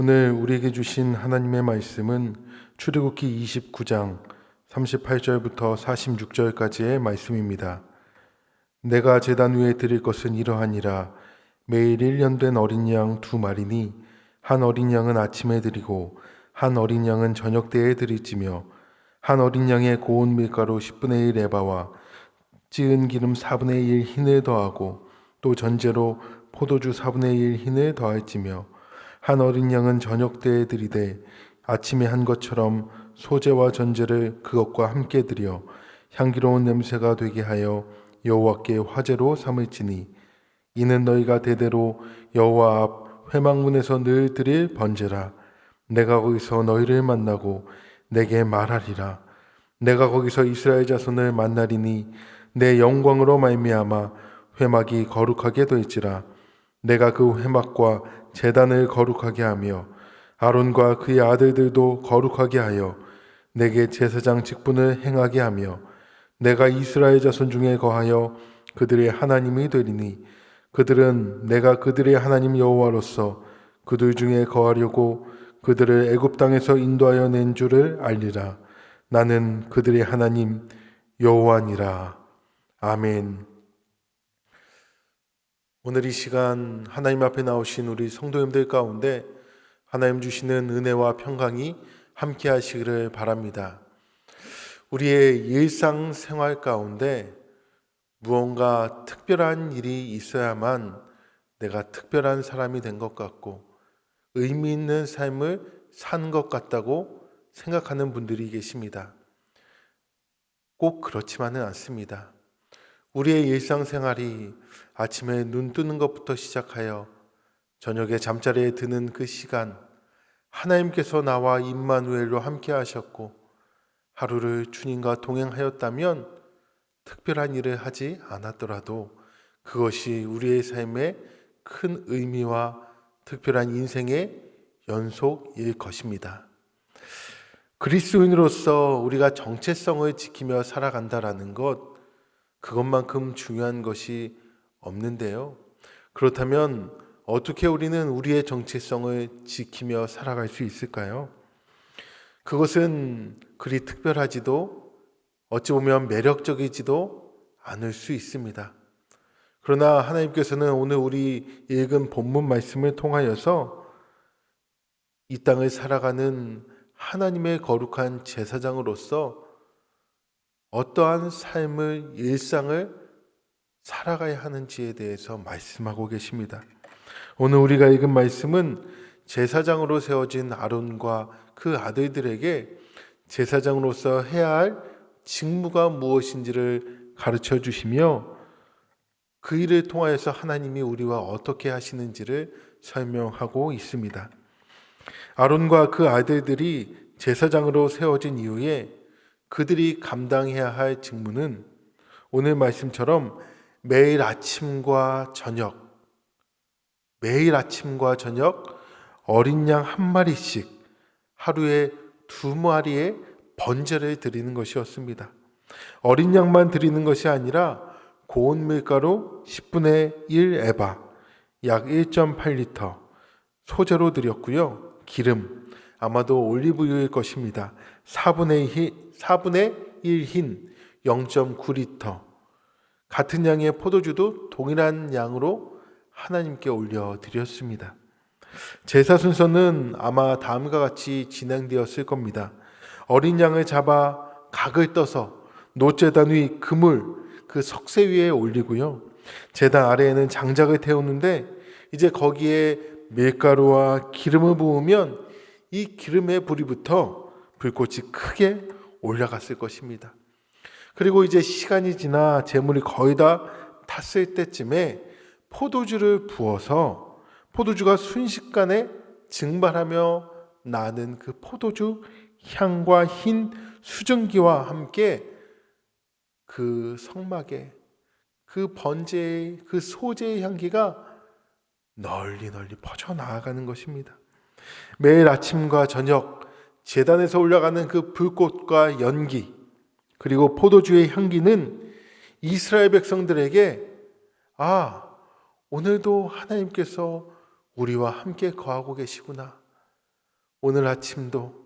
오늘 우리에게 주신 하나님의 말씀은 출애굽기 29장 38절부터 46절까지의 말씀입니다. 내가 제단 위에 드릴 것은 이러하니라 매일 1년 된 어린 양 두 마리니 한 어린 양은 아침에 드리고 한 어린 양은 저녁 때에 드릴지며 한 어린 양의 고운 밀가루 10분의 1 에바와 찌은 기름 4분의 1 흰을 더하고 또 전제로 포도주 4분의 1 흰을 더할지며 한 어린 양은 저녁 때에 드리되 아침에 한 것처럼 소재와 전제를 그것과 함께 드려 향기로운 냄새가 되게 하여 여호와께 화제로 삼을지니 이는 너희가 대대로 여호와 앞 회막문에서 늘 드릴 번제라. 내가 거기서 너희를 만나고 내게 말하리라. 내가 거기서 이스라엘 자손을 만나리니 내 영광으로 말미암아 회막이 거룩하게 될지라. 내가 그 회막과 제단을 거룩하게 하며 아론과 그의 아들들도 거룩하게 하여 내게 제사장 직분을 행하게 하며 내가 이스라엘 자손 중에 거하여 그들의 하나님이 되리니 그들은 내가 그들의 하나님 여호와로서 그들 중에 거하려고 그들을 애굽 땅에서 인도하여 낸 줄을 알리라 나는 그들의 하나님 여호와니라 아멘. 오늘 이 시간 하나님 앞에 나오신 우리 성도님들 가운데 하나님 주시는 은혜와 평강이 함께 하시기를 바랍니다. 우리의 일상 생활 가운데 무언가 특별한 일이 있어야만 내가 특별한 사람이 된 것 같고 의미 있는 삶을 산 것 같다고 생각하는 분들이 계십니다. 꼭 그렇지만은 않습니다. 우리의 일상생활이 아침에 눈 뜨는 것부터 시작하여 저녁에 잠자리에 드는 그 시간 하나님께서 나와 임마누엘로 함께 하셨고 하루를 주님과 동행하였다면 특별한 일을 하지 않았더라도 그것이 우리의 삶에 큰 의미와 특별한 인생의 연속일 것입니다. 그리스도인으로서 우리가 정체성을 지키며 살아간다라는 것 그것만큼 중요한 것이 없는데요. 그렇다면 어떻게 우리는 우리의 정체성을 지키며 살아갈 수 있을까요? 그것은 그리 특별하지도 어찌 보면 매력적이지도 않을 수 있습니다. 그러나 하나님께서는 오늘 우리 읽은 본문 말씀을 통하여서 이 땅을 살아가는 하나님의 거룩한 제사장으로서 어떠한 삶을 일상을 살아가야 하는지에 대해서 말씀하고 계십니다. 오늘 우리가 읽은 말씀은 제사장으로 세워진 아론과 그 아들들에게 제사장으로서 해야 할 직무가 무엇인지를 가르쳐 주시며 그 일을 통하여서 하나님이 우리와 어떻게 하시는지를 설명하고 있습니다. 아론과 그 아들들이 제사장으로 세워진 이후에 그들이 감당해야 할 직무는 오늘 말씀처럼 매일 아침과 저녁, 매일 아침과 저녁 어린 양 한 마리씩 하루에 두 마리의 번제를 드리는 것이었습니다. 어린 양만 드리는 것이 아니라 고운 밀가루 10분의 1 에바, 약 1.8리터 소재로 드렸고요. 기름, 아마도 올리브유일 것입니다. 4분의 4분의 1흰 0.9리터 같은 양의 포도주도 동일한 양으로 하나님께 올려 드렸습니다. 제사 순서는 아마 다음과 같이 진행되었을 겁니다. 어린 양을 잡아 각을 떠서 노제단 위 그물 그 석쇠 위에 올리고요. 제단 아래에는 장작을 태우는데 이제 거기에 밀가루와 기름을 부으면 이 기름의 불이 붙어 불꽃이 크게 올라갔을 것입니다. 그리고 이제 시간이 지나 재물이 거의 다 탔을 때쯤에 포도주를 부어서 포도주가 순식간에 증발하며 나는 그 포도주 향과 흰 수증기와 함께 그 성막에 그 번제의 그 소재의 향기가 널리 널리 퍼져 나아가는 것입니다. 매일 아침과 저녁 재단에서 올라가는 그 불꽃과 연기 그리고 포도주의 향기는 이스라엘 백성들에게 아 오늘도 하나님께서 우리와 함께 거하고 계시구나 오늘 아침도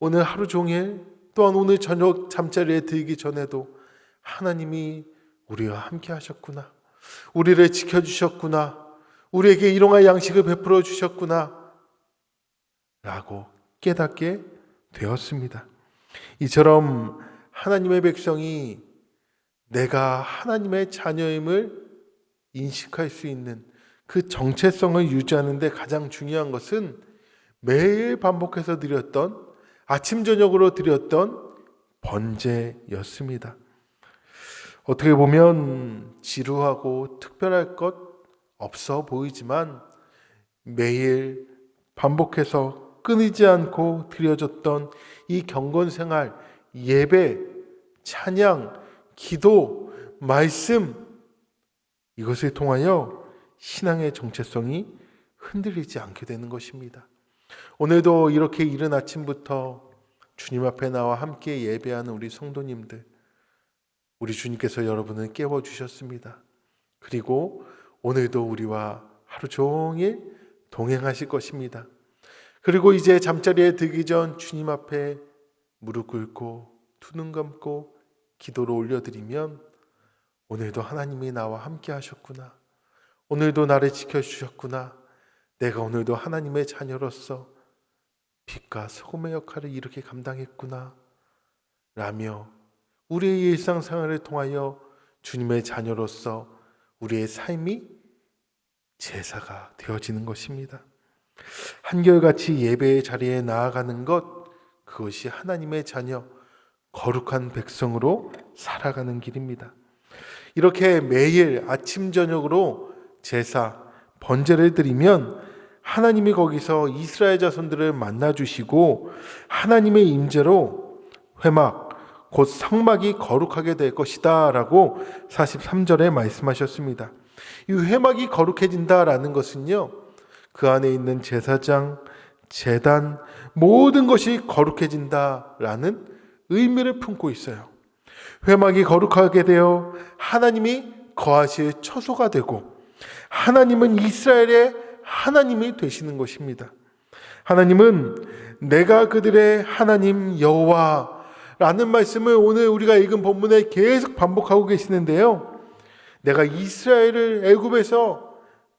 오늘 하루 종일 또한 오늘 저녁 잠자리에 들기 전에도 하나님이 우리와 함께 하셨구나. 우리를 지켜주셨구나. 우리에게 일용할 양식을 베풀어 주셨구나. 라고 깨닫게 되었습니다. 이처럼 하나님의 백성이 내가 하나님의 자녀임을 인식할 수 있는 그 정체성을 유지하는데 가장 중요한 것은 매일 반복해서 드렸던 아침 저녁으로 드렸던 번제였습니다. 어떻게 보면 지루하고 특별할 것 없어 보이지만 매일 반복해서 끊이지 않고 드려졌던 이 경건 생활, 예배, 찬양, 기도, 말씀 이것을 통하여 신앙의 정체성이 흔들리지 않게 되는 것입니다. 오늘도 이렇게 이른 아침부터 주님 앞에 나와 함께 예배하는 우리 성도님들, 우리 주님께서 여러분을 깨워 주셨습니다. 그리고 오늘도 우리와 하루 종일 동행하실 것입니다. 그리고 이제 잠자리에 들기 전 주님 앞에 무릎 꿇고 두 눈 감고 기도로 올려드리면 오늘도 하나님이 나와 함께 하셨구나. 오늘도 나를 지켜주셨구나. 내가 오늘도 하나님의 자녀로서 빛과 소금의 역할을 이렇게 감당했구나. 라며 우리의 일상생활을 통하여 주님의 자녀로서 우리의 삶이 제사가 되어지는 것입니다. 한결같이 예배의 자리에 나아가는 것, 그것이 하나님의 자녀, 거룩한 백성으로 살아가는 길입니다. 이렇게 매일 아침, 저녁으로 제사, 번제를 드리면 하나님이 거기서 이스라엘 자손들을 만나주시고 하나님의 임재로 회막, 곧 성막이 거룩하게 될 것이다 라고 43절에 말씀하셨습니다. 이 회막이 거룩해진다라는 것은요, 그 안에 있는 제사장, 재단, 모든 것이 거룩해진다라는 의미를 품고 있어요. 회막이 거룩하게 되어 하나님이 거하실 처소가 되고, 하나님은 이스라엘의 하나님이 되시는 것입니다. 하나님은 내가 그들의 하나님 여호와라는 말씀을 오늘 우리가 읽은 본문에 계속 반복하고 계시는데요. 내가 이스라엘을 애굽에서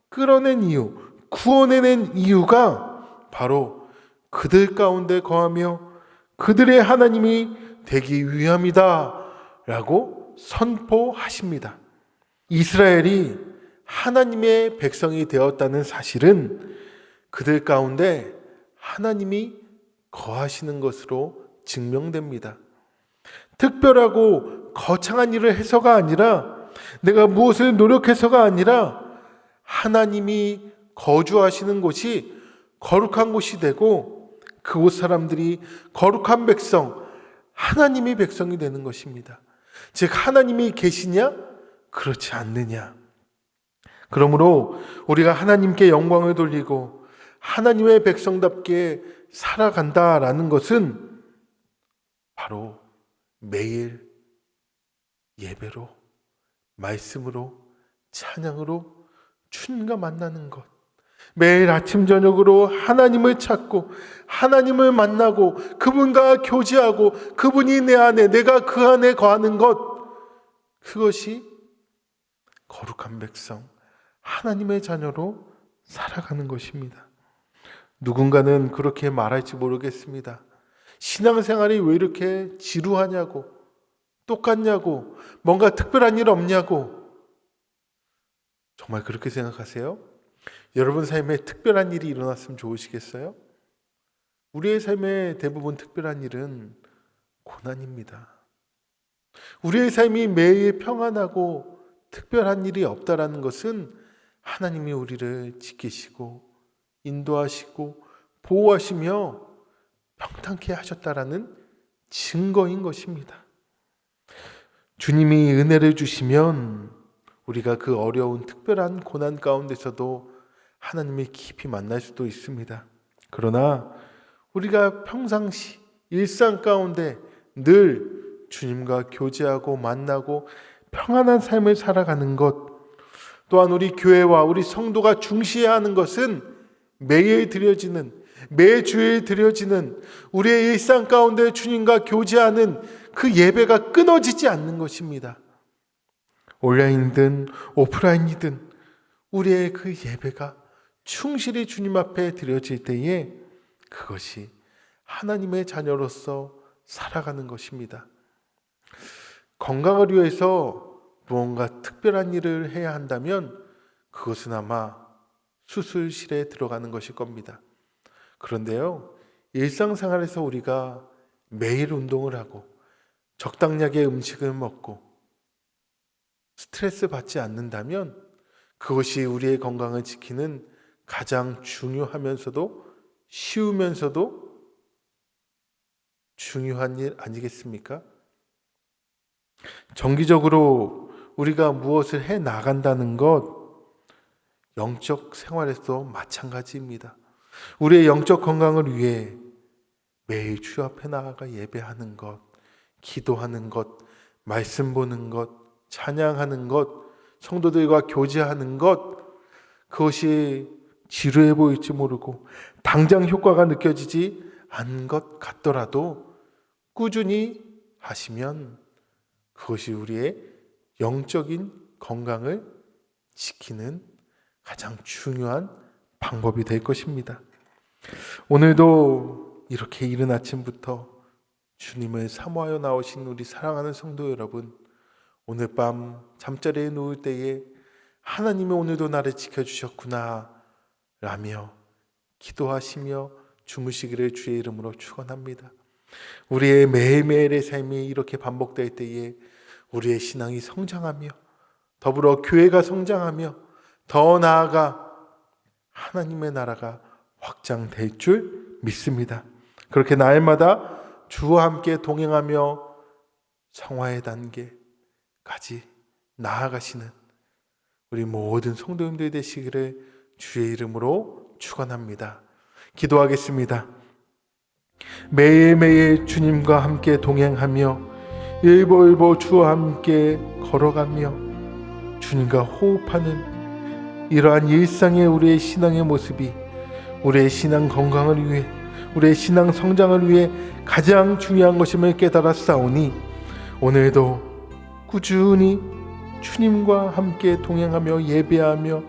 끌어낸 이유, 구원해낸 이유가 바로 그들 가운데 거하며 그들의 하나님이 되기 위함이다. 라고 선포하십니다. 이스라엘이 하나님의 백성이 되었다는 사실은 그들 가운데 하나님이 거하시는 것으로 증명됩니다. 특별하고 거창한 일을 해서가 아니라 내가 무엇을 노력해서가 아니라 하나님이 거주하시는 곳이 거룩한 곳이 되고 그곳 사람들이 거룩한 백성, 하나님의 백성이 되는 것입니다. 즉, 하나님이 계시냐? 그렇지 않느냐. 그러므로 우리가 하나님께 영광을 돌리고 하나님의 백성답게 살아간다라는 것은 바로 매일 예배로, 말씀으로, 찬양으로 주님과 만나는 것. 매일 아침 저녁으로 하나님을 찾고 하나님을 만나고 그분과 교제하고 그분이 내 안에 내가 그 안에 거하는 것 그것이 거룩한 백성 하나님의 자녀로 살아가는 것입니다. 누군가는 그렇게 말할지 모르겠습니다. 신앙생활이 왜 이렇게 지루하냐고, 똑같냐고, 뭔가 특별한 일 없냐고. 정말 그렇게 생각하세요? 여러분 삶에 특별한 일이 일어났으면 좋으시겠어요? 우리의 삶의 대부분 특별한 일은 고난입니다. 우리의 삶이 매일 평안하고 특별한 일이 없다라는 것은 하나님이 우리를 지키시고 인도하시고 보호하시며 평탄케 하셨다라는 증거인 것입니다. 주님이 은혜를 주시면 우리가 그 어려운 특별한 고난 가운데서도 하나님을 깊이 만날 수도 있습니다. 그러나 우리가 평상시 일상 가운데 늘 주님과 교제하고 만나고 평안한 삶을 살아가는 것 또한 우리 교회와 우리 성도가 중시해야 하는 것은 매일 드려지는 매주에 드려지는 우리의 일상 가운데 주님과 교제하는 그 예배가 끊어지지 않는 것입니다. 온라인이든 오프라인이든 우리의 그 예배가 충실히 주님 앞에 드려질 때에 그것이 하나님의 자녀로서 살아가는 것입니다. 건강을 위해서 무언가 특별한 일을 해야 한다면 그것은 아마 수술실에 들어가는 것일 겁니다. 그런데요, 일상생활에서 우리가 매일 운동을 하고 적당량의 음식을 먹고 스트레스 받지 않는다면 그것이 우리의 건강을 지키는 가장 중요하면서도 쉬우면서도 중요한 일 아니겠습니까? 정기적으로 우리가 무엇을 해 나간다는 것 영적 생활에서 마찬가지입니다. 우리의 영적 건강을 위해 매일 주 앞에 나아가 예배하는 것, 기도하는 것, 말씀 보는 것, 찬양하는 것, 성도들과 교제하는 것, 그것이 지루해 보일지 모르고 당장 효과가 느껴지지 않은 것 같더라도 꾸준히 하시면 그것이 우리의 영적인 건강을 지키는 가장 중요한 방법이 될 것입니다. 오늘도 이렇게 이른 아침부터 주님을 사모하여 나오신 우리 사랑하는 성도 여러분, 오늘 밤 잠자리에 누울 때에 하나님이 오늘도 나를 지켜주셨구나 라며 기도하시며 주무시기를 주의 이름으로 축원합니다. 우리의 매일매일의 삶이 이렇게 반복될 때에 우리의 신앙이 성장하며 더불어 교회가 성장하며 더 나아가 하나님의 나라가 확장될 줄 믿습니다. 그렇게 날마다 주와 함께 동행하며 성화의 단계까지 나아가시는 우리 모든 성도님들 되시기를 주의 이름으로 축원합니다. 기도하겠습니다. 매일매일 주님과 함께 동행하며 일보일보 주와 함께 걸어가며 주님과 호흡하는 이러한 일상의 우리의 신앙의 모습이 우리의 신앙 건강을 위해 우리의 신앙 성장을 위해 가장 중요한 것임을 깨달아 싸우니 오늘도 꾸준히 주님과 함께 동행하며 예배하며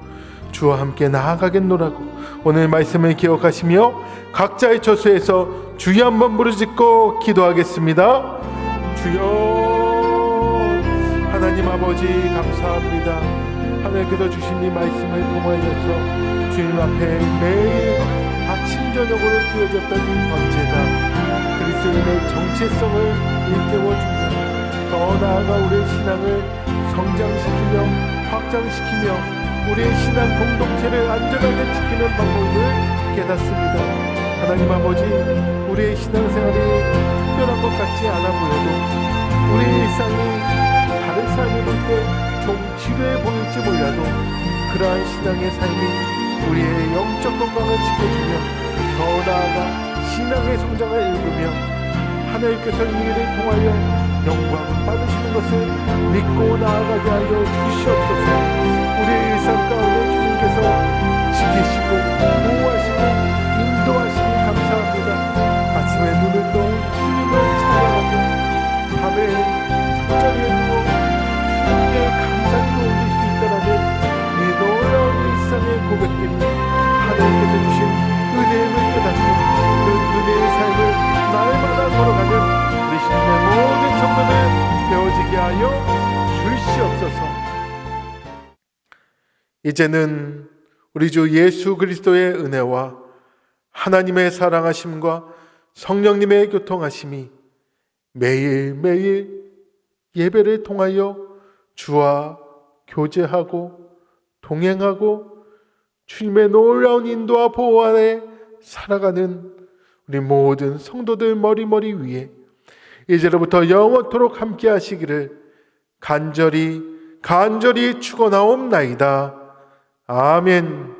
주와 함께 나아가겠노라고 오늘 말씀을 기억하시며 각자의 처소에서 주여 한번 부르짖고 기도하겠습니다. 주여 하나님 아버지 감사합니다. 하나님께서 주신 이 말씀을 통하여서 주님 앞에 매일 아침 저녁으로 드려졌던 이 번제가 그리스도인의 정체성을 일깨워주며 더 나아가 우리의 신앙을 성장시키며 확장시키며 우리의 신앙 공동체를 안전하게 지키는 방법을 깨닫습니다. 하나님 아버지, 우리의 신앙생활이 특별한 것 같지 않아 보여도 우리의 일상이 다른 사람이 볼 때 좀 지루해 보일지 몰라도 그러한 신앙의 삶이 우리의 영적 건강을 지켜주며 더 나아가 신앙의 성장을 일구며 하나님께서 이 일을 통하여 영광 받으시는 것을 믿고 나아가게 하여 주시옵소서 우리의 일상 가운데 주님께서 지키시고 보호하시고 인도하시니 감사합니다. 아침에 눈을 떠 주님을 찬양하며 밤에 잠자리에 누워 이제는 우리 주 예수 그리스도의 은혜와 하나님의 사랑하심과 성령님의 교통하심이 매일매일 예배를 통하여 주와 교제하고 동행하고 주님의 놀라운 인도와 보호 아래 살아가는 우리 모든 성도들 머리머리 위에 이제로부터 영원토록 함께 하시기를 간절히 간절히 축원하옵나이다. 아멘.